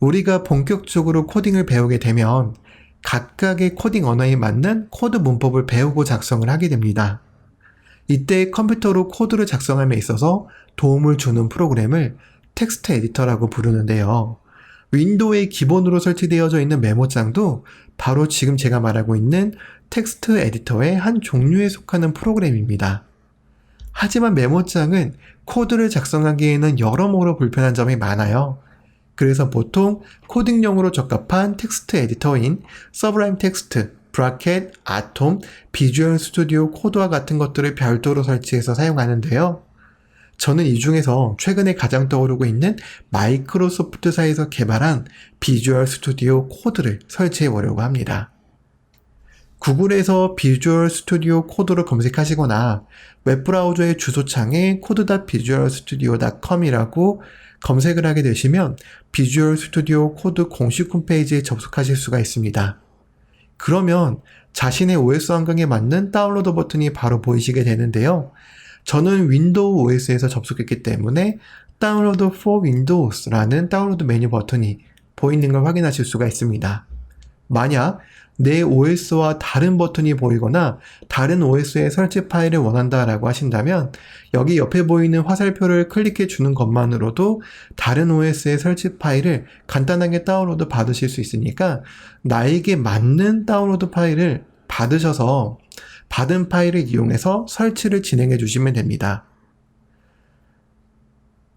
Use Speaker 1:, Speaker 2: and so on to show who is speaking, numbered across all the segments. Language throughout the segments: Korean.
Speaker 1: 우리가 본격적으로 코딩을 배우게 되면 각각의 코딩 언어에 맞는 코드 문법을 배우고 작성을 하게 됩니다. 이때 컴퓨터로 코드를 작성함에 있어서 도움을 주는 프로그램을 텍스트 에디터라고 부르는데요. 윈도우에 기본으로 설치되어져 있는 메모장도 바로 지금 제가 말하고 있는 텍스트 에디터의 한 종류에 속하는 프로그램입니다. 하지만 메모장은 코드를 작성하기에는 여러모로 불편한 점이 많아요. 그래서 보통 코딩용으로 적합한 텍스트 에디터인 서브라임 텍스트, 브라켓, 아톰, 비주얼 스튜디오 코드와 같은 것들을 별도로 설치해서 사용하는데요. 저는 이 중에서 최근에 가장 떠오르고 있는 마이크로소프트사에서 개발한 비주얼 스튜디오 코드를 설치해 보려고 합니다. 구글에서 비주얼 스튜디오 코드로 검색하시거나 웹브라우저의 주소창에 code.visualstudio.com이라고 검색을 하게 되시면 비주얼 스튜디오 코드 공식 홈페이지에 접속하실 수가 있습니다. 그러면 자신의 OS 환경에 맞는 다운로드 버튼이 바로 보이시게 되는데요. 저는 윈도우 OS에서 접속했기 때문에 다운로드 for Windows라는 다운로드 메뉴 버튼이 보이는 걸 확인하실 수가 있습니다. 만약 내 OS와 다른 버튼이 보이거나 다른 OS의 설치 파일을 원한다라고 하신다면 여기 옆에 보이는 화살표를 클릭해 주는 것만으로도 다른 OS의 설치 파일을 간단하게 다운로드 받으실 수 있으니까 나에게 맞는 다운로드 파일을 받으셔서 받은 파일을 이용해서 설치를 진행해 주시면 됩니다.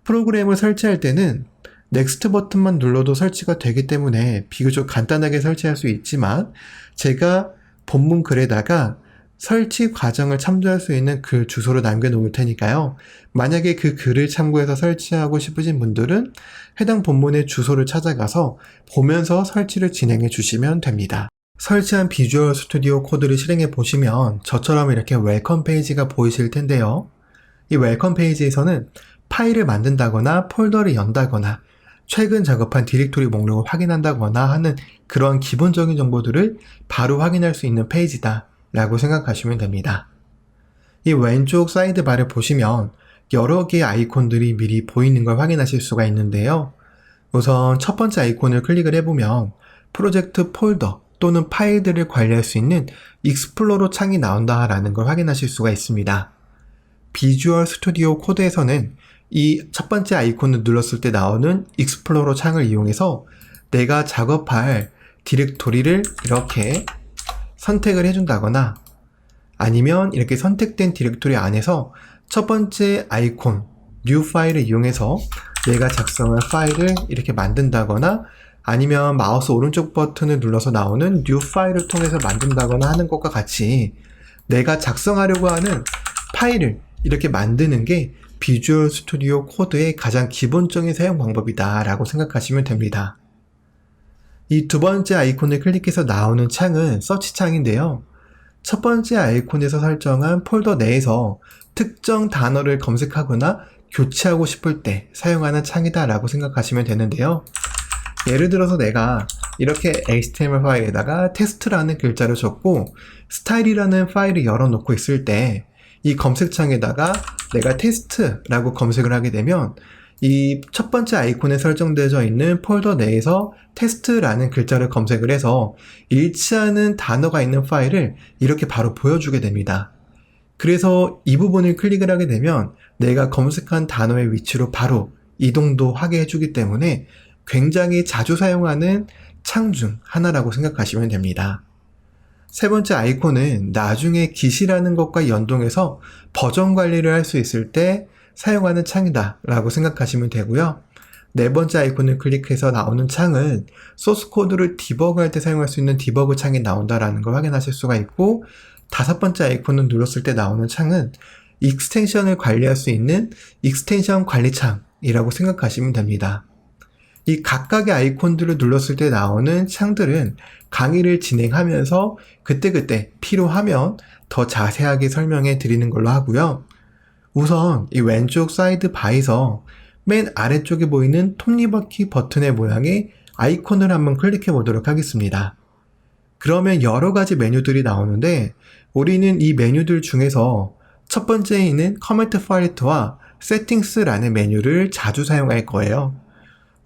Speaker 1: 프로그램을 설치할 때는 넥스트 버튼만 눌러도 설치가 되기 때문에 비교적 간단하게 설치할 수 있지만 제가 본문 글에다가 설치 과정을 참조할 수 있는 글 주소를 남겨놓을 테니까요. 만약에 그 글을 참고해서 설치하고 싶으신 분들은 해당 본문의 주소를 찾아가서 보면서 설치를 진행해 주시면 됩니다. 설치한 비주얼 스튜디오 코드를 실행해 보시면 저처럼 이렇게 웰컴 페이지가 보이실 텐데요. 이 웰컴 페이지에서는 파일을 만든다거나 폴더를 연다거나 최근 작업한 디렉토리 목록을 확인한다거나 하는 그런 기본적인 정보들을 바로 확인할 수 있는 페이지다 라고 생각하시면 됩니다. 이 왼쪽 사이드바를 보시면 여러 개의 아이콘들이 미리 보이는 걸 확인하실 수가 있는데요. 우선 첫 번째 아이콘을 클릭을 해보면 프로젝트 폴더 또는 파일들을 관리할 수 있는 익스플로러 창이 나온다라는 걸 확인하실 수가 있습니다. 비주얼 스튜디오 코드에서는 이 첫 번째 아이콘을 눌렀을 때 나오는 익스플로러 창을 이용해서 내가 작업할 디렉토리를 이렇게 선택을 해준다거나 아니면 이렇게 선택된 디렉토리 안에서 첫 번째 아이콘 new 파일을 이용해서 내가 작성할 파일을 이렇게 만든다거나 아니면 마우스 오른쪽 버튼을 눌러서 나오는 new 파일을 통해서 만든다거나 하는 것과 같이 내가 작성하려고 하는 파일을 이렇게 만드는 게 비주얼 스튜디오 코드의 가장 기본적인 사용 방법이다 라고 생각하시면 됩니다. 이 두 번째 아이콘을 클릭해서 나오는 창은 서치 창인데요. 첫 번째 아이콘에서 설정한 폴더 내에서 특정 단어를 검색하거나 교체하고 싶을 때 사용하는 창이다 라고 생각하시면 되는데요. 예를 들어서 내가 이렇게 HTML 파일에다가 테스트라는 글자를 적고 스타일이라는 파일을 열어놓고 있을 때 이 검색창에다가 내가 테스트라고 검색을 하게 되면 이 첫 번째 아이콘에 설정되어 있는 폴더 내에서 테스트라는 글자를 검색을 해서 일치하는 단어가 있는 파일을 이렇게 바로 보여주게 됩니다. 그래서 이 부분을 클릭을 하게 되면 내가 검색한 단어의 위치로 바로 이동도 하게 해주기 때문에 굉장히 자주 사용하는 창 중 하나라고 생각하시면 됩니다. 세 번째 아이콘은 나중에 기시라는 것과 연동해서 버전 관리를 할 수 있을 때 사용하는 창이다 라고 생각하시면 되고요. 네 번째 아이콘을 클릭해서 나오는 창은 소스 코드를 디버그할 때 사용할 수 있는 디버그 창이 나온다라는 걸 확인하실 수가 있고 다섯 번째 아이콘을 눌렀을 때 나오는 창은 익스텐션을 관리할 수 있는 익스텐션 관리 창이라고 생각하시면 됩니다. 이 각각의 아이콘들을 눌렀을 때 나오는 창들은 강의를 진행하면서 그때그때 필요하면 더 자세하게 설명해 드리는 걸로 하고요. 우선 이 왼쪽 사이드 바에서 맨 아래쪽에 보이는 톱니바퀴 버튼의 모양의 아이콘을 한번 클릭해 보도록 하겠습니다. 그러면 여러 가지 메뉴들이 나오는데 우리는 이 메뉴들 중에서 첫 번째에 있는 커멘트 파일트와 세팅스라는 메뉴를 자주 사용할 거예요.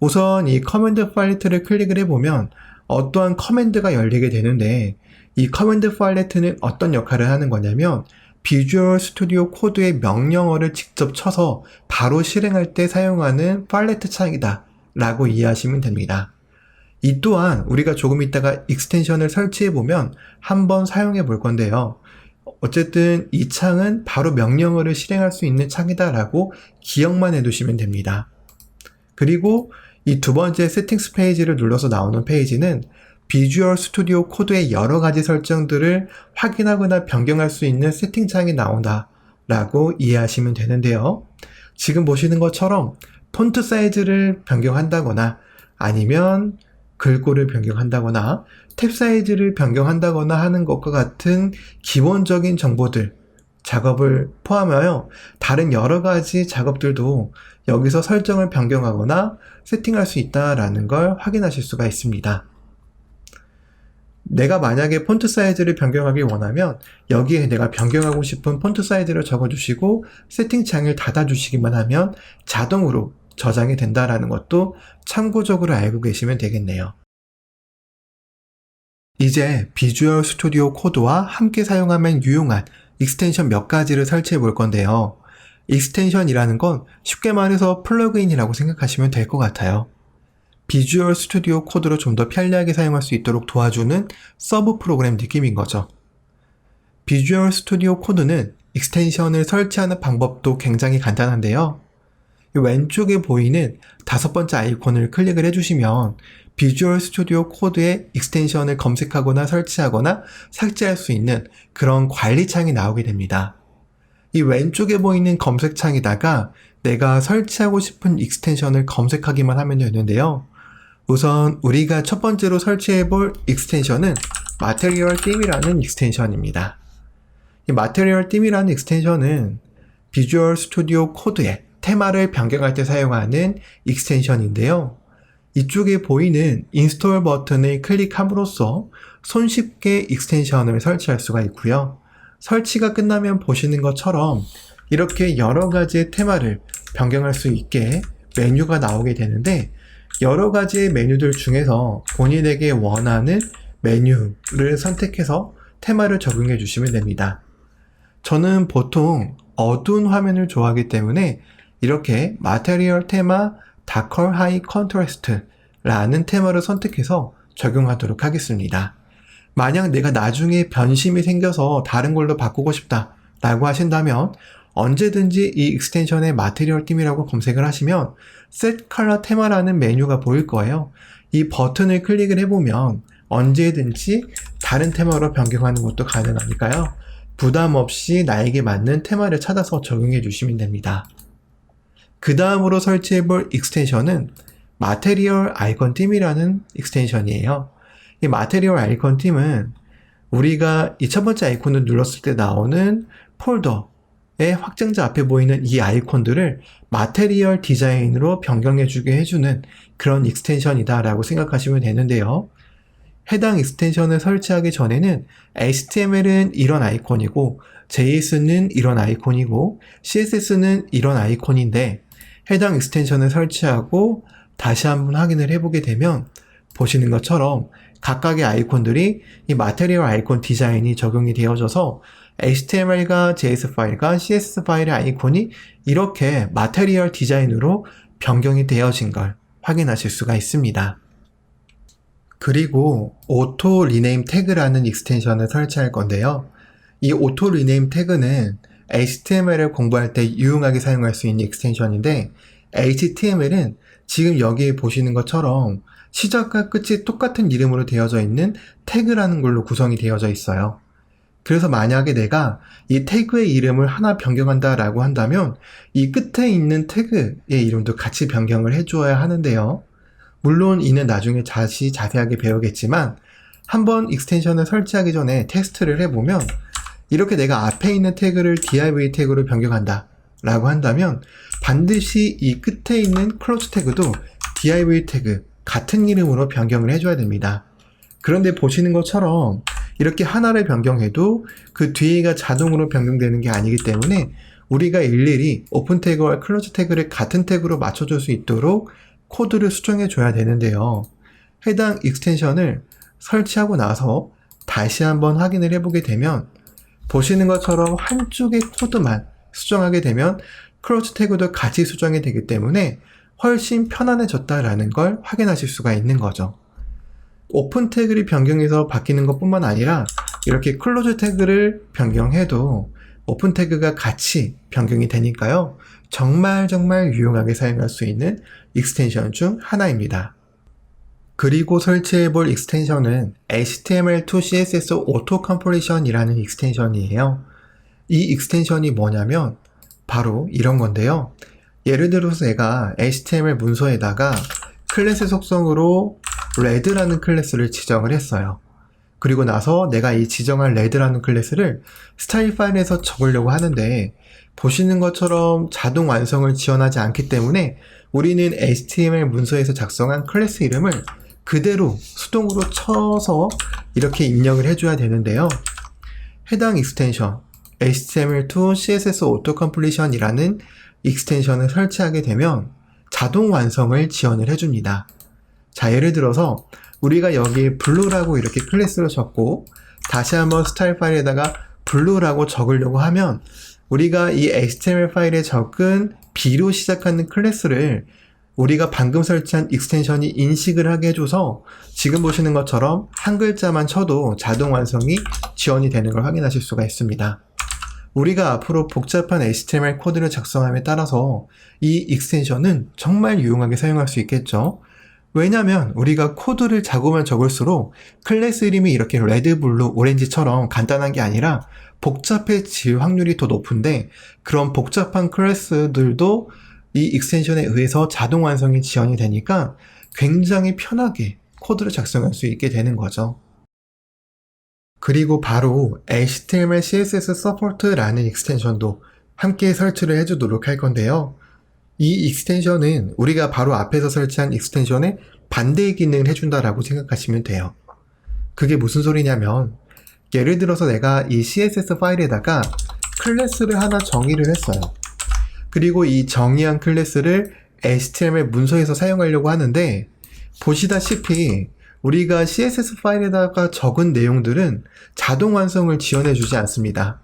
Speaker 1: 우선 이 커맨드 팔레트를 클릭을 해보면 어떠한 커맨드가 열리게 되는데 이 커맨드 팔레트는 어떤 역할을 하는 거냐면 비주얼 스튜디오 코드의 명령어를 직접 쳐서 바로 실행할 때 사용하는 팔레트 창이다 라고 이해하시면 됩니다. 이 또한 우리가 조금 있다가 익스텐션을 설치해 보면 한번 사용해 볼 건데요. 어쨌든 이 창은 바로 명령어를 실행할 수 있는 창이다라고 기억만 해 두시면 됩니다. 그리고 이 두 번째 세팅스 페이지를 눌러서 나오는 페이지는 비주얼 스튜디오 코드의 여러 가지 설정들을 확인하거나 변경할 수 있는 세팅창이 나온다 라고 이해하시면 되는데요. 지금 보시는 것처럼 폰트 사이즈를 변경한다거나 아니면 글꼴을 변경한다거나 탭 사이즈를 변경한다거나 하는 것과 같은 기본적인 정보들 작업을 포함하여 다른 여러 가지 작업들도 여기서 설정을 변경하거나 세팅할 수 있다라는 걸 확인하실 수가 있습니다. 내가 만약에 폰트 사이즈를 변경하길 원하면 여기에 내가 변경하고 싶은 폰트 사이즈를 적어주시고 세팅창을 닫아주시기만 하면 자동으로 저장이 된다라는 것도 참고적으로 알고 계시면 되겠네요. 이제 비주얼 스튜디오 코드와 함께 사용하면 유용한 익스텐션 몇 가지를 설치해 볼 건데요. 익스텐션이라는 건 쉽게 말해서 플러그인이라고 생각하시면 될 것 같아요. 비주얼 스튜디오 코드로 좀 더 편리하게 사용할 수 있도록 도와주는 서브 프로그램 느낌인 거죠. 비주얼 스튜디오 코드는 익스텐션을 설치하는 방법도 굉장히 간단한데요. 왼쪽에 보이는 다섯 번째 아이콘을 클릭을 해주시면 비주얼 스튜디오 코드의 익스텐션을 검색하거나 설치하거나 삭제할 수 있는 그런 관리창이 나오게 됩니다. 이 왼쪽에 보이는 검색창에다가 내가 설치하고 싶은 익스텐션을 검색하기만 하면 되는데요. 우선 우리가 첫 번째로 설치해 볼 익스텐션은 띠이라는 익스텐션입니다. 이 마테리얼 띠이라는 익스텐션은 비주얼 스튜디오 코드의 테마를 변경할 때 사용하는 익스텐션인데요. 이쪽에 보이는 인스톨 버튼을 클릭함으로써 손쉽게 익스텐션을 설치할 수가 있고요. 설치가 끝나면 보시는 것처럼 이렇게 여러 가지의 테마를 변경할 수 있게 메뉴가 나오게 되는데 여러 가지의 메뉴들 중에서 본인에게 원하는 메뉴를 선택해서 테마를 적용해 주시면 됩니다. 저는 보통 어두운 화면을 좋아하기 때문에 이렇게 마테리얼 테마 다컬 하이 컨트라스트 라는 테마를 선택해서 적용하도록 하겠습니다. 만약 내가 나중에 변심이 생겨서 다른 걸로 바꾸고 싶다 라고 하신다면 언제든지 이 익스텐션의 마테리얼 팀이라고 검색을 하시면 Set Color 테마라는 메뉴가 보일 거예요. 이 버튼을 클릭을 해보면 언제든지 다른 테마로 변경하는 것도 가능하니까요. 부담 없이 나에게 맞는 테마를 찾아서 적용해 주시면 됩니다. 그 다음으로 설치해 볼 익스텐션은 마테리얼 아이콘 팀이라는 익스텐션이에요. 이 마테리얼 아이콘 팀은 우리가 이 첫 번째 아이콘을 눌렀을 때 나오는 폴더의 확장자 앞에 보이는 이 아이콘들을 마테리얼 디자인으로 변경해주게 해주는 그런 익스텐션이다라고 생각하시면 되는데요. 해당 익스텐션을 설치하기 전에는 HTML은 이런 아이콘이고 JS는 이런 아이콘이고 CSS는 이런 아이콘인데 해당 익스텐션을 설치하고 다시 한번 확인을 해보게 되면 보시는 것처럼 각각의 아이콘들이 이 마테리얼 아이콘 디자인이 적용이 되어져서 HTML과 JS 파일과 CSS 파일의 아이콘이 이렇게 마테리얼 디자인으로 변경이 되어진 걸 확인하실 수가 있습니다. 그리고 오토 리네임 태그라는 익스텐션을 설치할 건데요. 이 오토 리네임 태그는 HTML을 공부할 때 유용하게 사용할 수 있는 익스텐션인데 HTML은 지금 여기 보시는 것처럼 시작과 끝이 똑같은 이름으로 되어져 있는 태그라는 걸로 구성이 되어져 있어요. 그래서 만약에 내가 이 태그의 이름을 하나 변경한다 라고 한다면 이 끝에 있는 태그의 이름도 같이 변경을 해주어야 하는데요. 물론 이는 나중에 다시 자세하게 배우겠지만 한번 익스텐션을 설치하기 전에 테스트를 해보면 이렇게 내가 앞에 있는 태그를 div 태그로 변경한다 라고 한다면 반드시 이 끝에 있는 클로즈 태그도 div 태그 같은 이름으로 변경을 해줘야 됩니다. 그런데 보시는 것처럼 이렇게 하나를 변경해도 그 뒤에가 자동으로 변경되는 게 아니기 때문에 우리가 일일이 오픈 태그와 클로즈 태그를 같은 태그로 맞춰줄 수 있도록 코드를 수정해 줘야 되는데요. 해당 익스텐션을 설치하고 나서 다시 한번 확인을 해보게 되면 보시는 것처럼 한쪽의 코드만 수정하게 되면 크로스 태그도 같이 수정이 되기 때문에 훨씬 편안해졌다라는 걸 확인하실 수가 있는 거죠. 오픈 태그를 변경해서 바뀌는 것 뿐만 아니라 이렇게 클로즈 태그를 변경해도 오픈 태그가 같이 변경이 되니까요. 정말 정말 유용하게 사용할 수 있는 익스텐션 중 하나입니다. 그리고 설치해 볼 익스텐션은 HTML2 CSS Auto Completion이라는 익스텐션이에요. 이 익스텐션이 뭐냐면 바로 이런 건데요. 예를 들어서 내가 HTML 문서에다가 클래스 속성으로 레드라는 클래스를 지정을 했어요. 그리고 나서 내가 이 지정한 레드라는 클래스를 스타일 파일에서 적으려고 하는데 보시는 것처럼 자동 완성을 지원하지 않기 때문에 우리는 HTML 문서에서 작성한 클래스 이름을 그대로 수동으로 쳐서 이렇게 입력을 해줘야 되는데요. 해당 익스텐션 HTML2 CSS Auto Completion이라는 익스텐션을 설치하게 되면 자동 완성을 지원을 해줍니다. 자, 예를 들어서 우리가 여기에 블루라고 이렇게 클래스를 적고 다시 한번 스타일 파일에다가 블루라고 적으려고 하면 우리가 이 HTML 파일에 적은 B로 시작하는 클래스를 우리가 방금 설치한 익스텐션이 인식을 하게 해줘서 지금 보시는 것처럼 한 글자만 쳐도 자동 완성이 지원이 되는 걸 확인하실 수가 있습니다. 우리가 앞으로 복잡한 HTML 코드를 작성함에 따라서 이 익스텐션은 정말 유용하게 사용할 수 있겠죠. 왜냐면 우리가 코드를 작으면 적을수록 클래스 이름이 이렇게 레드, 블루, 오렌지처럼 간단한 게 아니라 복잡해질 확률이 더 높은데 그런 복잡한 클래스들도 이 익스텐션에 의해서 자동 완성이 지원이 되니까 굉장히 편하게 코드를 작성할 수 있게 되는 거죠. 그리고 바로 HTML, CSS 서포트라는 익스텐션도 함께 설치를 해주도록 할 건데요. 이 익스텐션은 우리가 바로 앞에서 설치한 익스텐션의 반대의 기능을 해준다라고 생각하시면 돼요. 그게 무슨 소리냐면 예를 들어서 내가 이 CSS 파일에다가 클래스를 하나 정의를 했어요. 그리고 이 정의한 클래스를 HTML 문서에서 사용하려고 하는데 보시다시피 우리가 CSS 파일에다가 적은 내용들은 자동 완성을 지원해 주지 않습니다.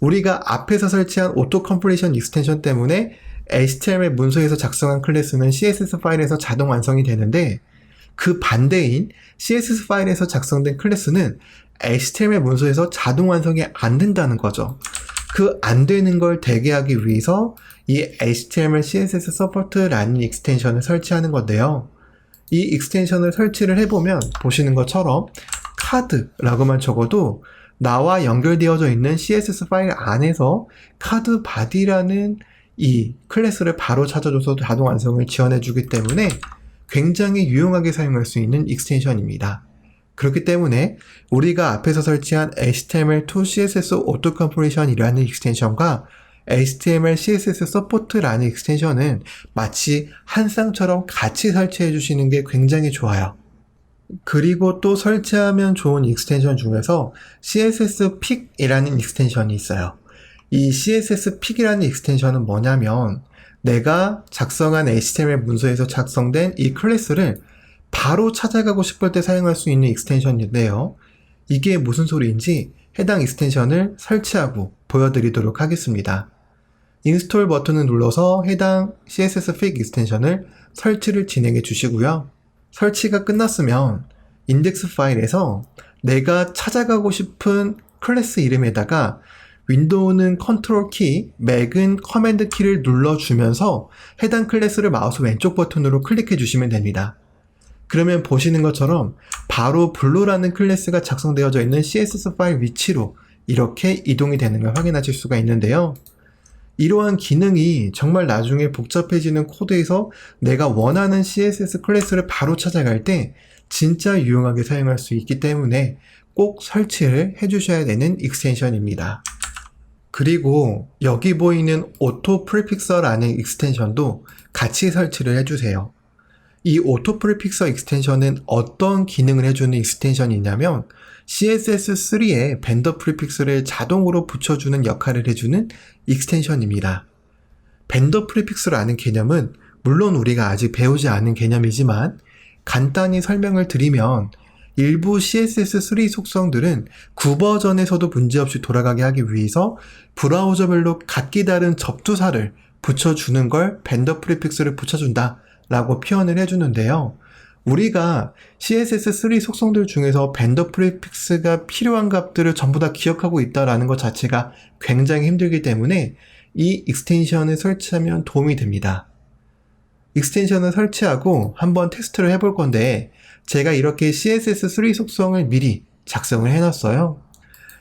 Speaker 1: 우리가 앞에서 설치한 오토 컴플리션 익스텐션 때문에 HTML 문서에서 작성한 클래스는 CSS 파일에서 자동 완성이 되는데 그 반대인 CSS 파일에서 작성된 클래스는 HTML 문서에서 자동 완성이 안 된다는 거죠. 그 안 되는 걸 대기하기 위해서 이 HTML, CSS 서포트라는 익스텐션을 설치하는 건데요. 이 익스텐션을 설치를 해보면 보시는 것처럼 카드라고만 적어도 나와 연결되어져 있는 CSS 파일 안에서 카드 바디라는 이 클래스를 바로 찾아줘서 자동 완성을 지원해주기 때문에 굉장히 유용하게 사용할 수 있는 익스텐션입니다. 그렇기 때문에 우리가 앞에서 설치한 HTML2 CSS Auto Completion이라는 익스텐션과 HTML, CSS 서포트라는 익스텐션은 마치 한 쌍처럼 같이 설치해 주시는 게 굉장히 좋아요. 그리고 또 설치하면 좋은 익스텐션 중에서 CSS 픽이라는 익스텐션이 있어요. 이 CSS 픽이라는 익스텐션은 뭐냐면 내가 작성한 HTML 문서에서 작성된 이 클래스를 바로 찾아가고 싶을 때 사용할 수 있는 익스텐션인데요. 이게 무슨 소리인지 해당 익스텐션을 설치하고 보여드리도록 하겠습니다. 인스톨 버튼을 눌러서 해당 CSS 픽 익스텐션을 설치를 진행해 주시고요. 설치가 끝났으면 인덱스 파일에서 내가 찾아가고 싶은 클래스 이름에다가 윈도우는 컨트롤 키, 맥은 커맨드 키를 눌러주면서 해당 클래스를 마우스 왼쪽 버튼으로 클릭해 주시면 됩니다. 그러면 보시는 것처럼 바로 블루라는 클래스가 작성되어져 있는 CSS 파일 위치로 이렇게 이동이 되는 걸 확인하실 수가 있는데요. 이러한 기능이 정말 나중에 복잡해지는 코드에서 내가 원하는 CSS 클래스를 바로 찾아갈 때 진짜 유용하게 사용할 수 있기 때문에 꼭 설치를 해주셔야 되는 익스텐션입니다. 그리고 여기 보이는 오토 프리픽서라는 익스텐션도 같이 설치를 해주세요. 이 오토 프리픽서 익스텐션은 어떤 기능을 해주는 익스텐션이냐면 CSS3에 벤더 프리픽스를 자동으로 붙여주는 역할을 해주는 익스텐션입니다. 벤더 프리픽스라는 개념은 물론 우리가 아직 배우지 않은 개념이지만 간단히 설명을 드리면 일부 CSS3 속성들은 9버전에서도 문제없이 돌아가게 하기 위해서 브라우저별로 각기 다른 접두사를 붙여주는 걸 벤더 프리픽스를 붙여준다 라고 표현을 해주는데요. 우리가 CSS3 속성들 중에서 벤더 프리픽스가 필요한 값들을 전부 다 기억하고 있다라는 것 자체가 굉장히 힘들기 때문에 이 익스텐션을 설치하면 도움이 됩니다. 익스텐션을 설치하고 한번 테스트를 해볼 건데 제가 이렇게 CSS3 속성을 미리 작성을 해놨어요.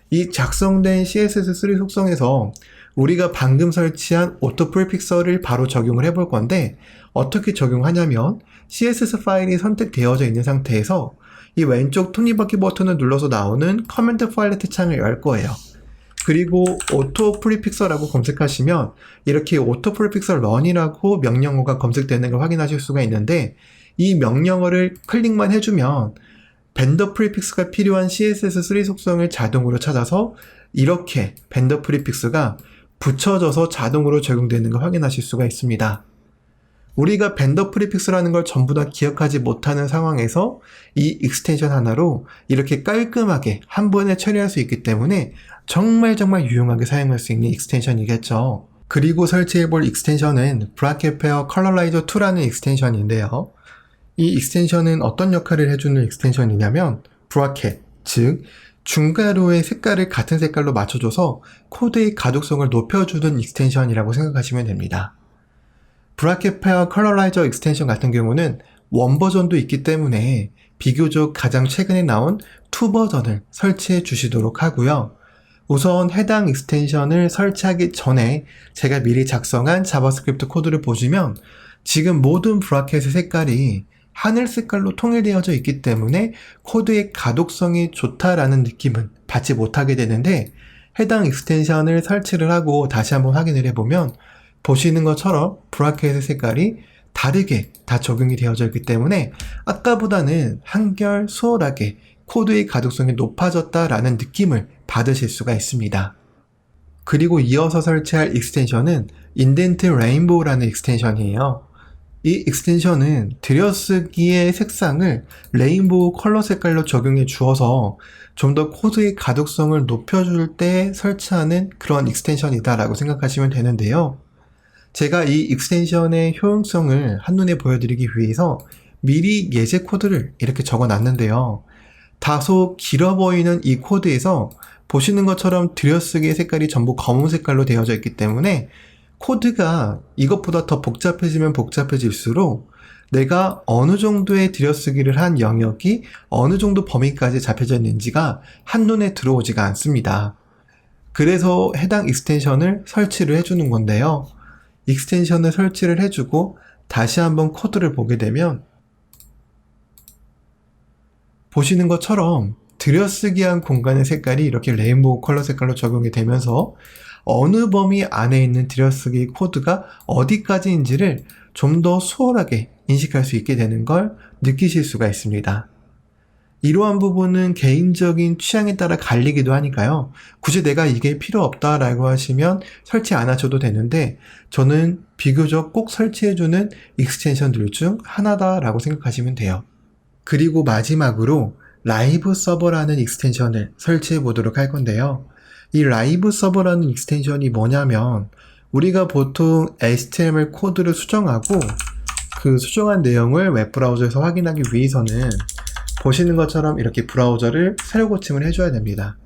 Speaker 1: 이 작성된 CSS3 속성에서 우리가 방금 설치한 오토 프리픽서를 바로 적용을 해볼 건데 어떻게 적용하냐면 CSS 파일이 선택되어져 있는 상태에서 이 왼쪽 톱니바퀴 버튼을 눌러서 나오는 커맨드 파일레트 창을 열 거예요. 그리고 오토 프리픽서라고 검색하시면 이렇게 오토 프리픽서 런이라고 명령어가 검색되는 걸 확인하실 수가 있는데 이 명령어를 클릭만 해주면 벤더 프리픽스가 필요한 CSS3 속성을 자동으로 찾아서 이렇게 벤더 프리픽스가 붙여져서 자동으로 적용되는 걸 확인하실 수가 있습니다. 우리가 벤더 프리픽스라는 걸 전부 다 기억하지 못하는 상황에서 이 익스텐션 하나로 이렇게 깔끔하게 한 번에 처리할 수 있기 때문에 정말 정말 유용하게 사용할 수 있는 익스텐션이겠죠. 그리고 설치해 볼 익스텐션은 브라켓 페어 컬러라이저 2라는 익스텐션인데요. 이 익스텐션은 어떤 역할을 해주는 익스텐션이냐면 브라켓, 즉 중괄호의 색깔을 같은 색깔로 맞춰줘서 코드의 가독성을 높여주는 익스텐션이라고 생각하시면 됩니다. 브라켓 페어 컬러라이저 익스텐션 같은 경우는 원 버전도 있기 때문에 비교적 가장 최근에 나온 2 버전을 설치해 주시도록 하고요. 우선 해당 익스텐션을 설치하기 전에 제가 미리 작성한 자바스크립트 코드를 보시면 지금 모든 브라켓의 색깔이 하늘 색깔로 통일되어져 있기 때문에 코드의 가독성이 좋다라는 느낌은 받지 못하게 되는데 해당 익스텐션을 설치를 하고 다시 한번 확인을 해보면 보시는 것처럼 브라켓의 색깔이 다르게 다 적용이 되어져 있기 때문에 아까보다는 한결 수월하게 코드의 가독성이 높아졌다라는 느낌을 받으실 수가 있습니다. 그리고 이어서 설치할 익스텐션은 인덴트 레인보우라는 익스텐션이에요. 이 익스텐션은 들여쓰기의 색상을 레인보우 컬러 색깔로 적용해 주어서 좀 더 코드의 가독성을 높여줄 때 설치하는 그런 익스텐션이다라고 생각하시면 되는데요. 제가 이 익스텐션의 효용성을 한눈에 보여드리기 위해서 미리 예제 코드를 이렇게 적어 놨는데요. 다소 길어 보이는 이 코드에서 보시는 것처럼 들여쓰기의 색깔이 전부 검은 색깔로 되어져 있기 때문에 코드가 이것보다 더 복잡해지면 복잡해질수록 내가 어느 정도의 들여쓰기를 한 영역이 어느 정도 범위까지 잡혀져 있는지가 한눈에 들어오지가 않습니다. 그래서 해당 익스텐션을 설치를 해주는 건데요. 익스텐션을 설치를 해주고 다시 한번 코드를 보게 되면 보시는 것처럼 들여쓰기한 공간의 색깔이 이렇게 레인보우 컬러 색깔로 적용이 되면서 어느 범위 안에 있는 들여쓰기 코드가 어디까지인지를 좀 더 수월하게 인식할 수 있게 되는 걸 느끼실 수가 있습니다. 이러한 부분은 개인적인 취향에 따라 갈리기도 하니까요. 굳이 내가 이게 필요 없다라고 하시면 설치 안 하셔도 되는데 저는 비교적 꼭 설치해주는 익스텐션들 중 하나다라고 생각하시면 돼요. 그리고 마지막으로 라이브 서버라는 익스텐션을 설치해 보도록 할 건데요. 이 라이브 서버라는 익스텐션이 뭐냐면 우리가 보통 HTML 코드를 수정하고 그 수정한 내용을 웹 브라우저에서 확인하기 위해서는 보시는 것처럼 이렇게 브라우저를 새로 고침을 해줘야 됩니다.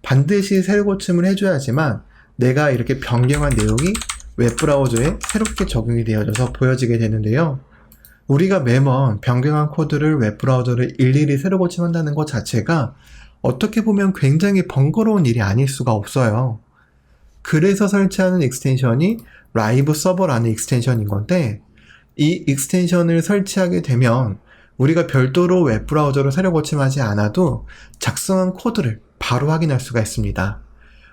Speaker 1: 반드시 새로 고침을 해줘야지만 내가 이렇게 변경한 내용이 웹 브라우저에 새롭게 적용이 되어져서 보여지게 되는데요. 우리가 매번 변경한 코드를 웹 브라우저를 일일이 새로 고침한다는 것 자체가 어떻게 보면 굉장히 번거로운 일이 아닐 수가 없어요. 그래서 설치하는 익스텐션이 라이브 서버라는 익스텐션인 건데 이 익스텐션을 설치하게 되면 우리가 별도로 웹브라우저를 새로 고침하지 않아도 작성한 코드를 바로 확인할 수가 있습니다.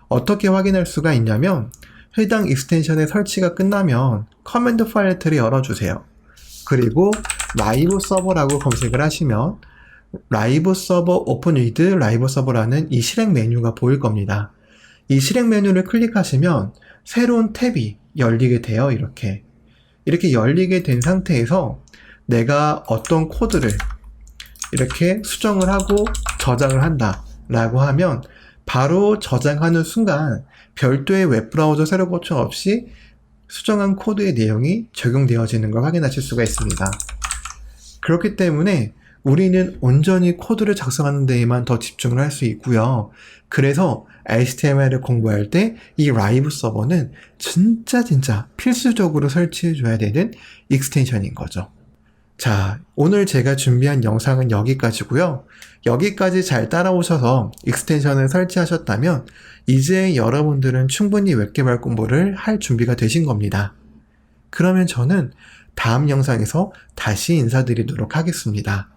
Speaker 1: 어떻게 확인할 수가 있냐면 해당 익스텐션의 설치가 끝나면 커맨드 파일레트를 열어주세요. 그리고 라이브 서버라고 검색을 하시면 라이브 서버 오픈 위드 라이브 서버라는 이 실행 메뉴가 보일 겁니다. 이 실행 메뉴를 클릭하시면 새로운 탭이 열리게 돼요. 이렇게. 이렇게 열리게 된 상태에서 내가 어떤 코드를 이렇게 수정을 하고 저장을 한다 라고 하면 바로 저장하는 순간 별도의 웹브라우저 새로 고침 없이 수정한 코드의 내용이 적용되어지는 걸 확인하실 수가 있습니다. 그렇기 때문에 우리는 온전히 코드를 작성하는 데에만 더 집중을 할 수 있고요. 그래서 HTML을 공부할 때 이 라이브 서버는 진짜 진짜 필수적으로 설치해 줘야 되는 익스텐션인 거죠. 자, 오늘 제가 준비한 영상은 여기까지고요. 여기까지 잘 따라오셔서 익스텐션을 설치하셨다면 이제 여러분들은 충분히 웹개발 공부를 할 준비가 되신 겁니다. 그러면 저는 다음 영상에서 다시 인사드리도록 하겠습니다.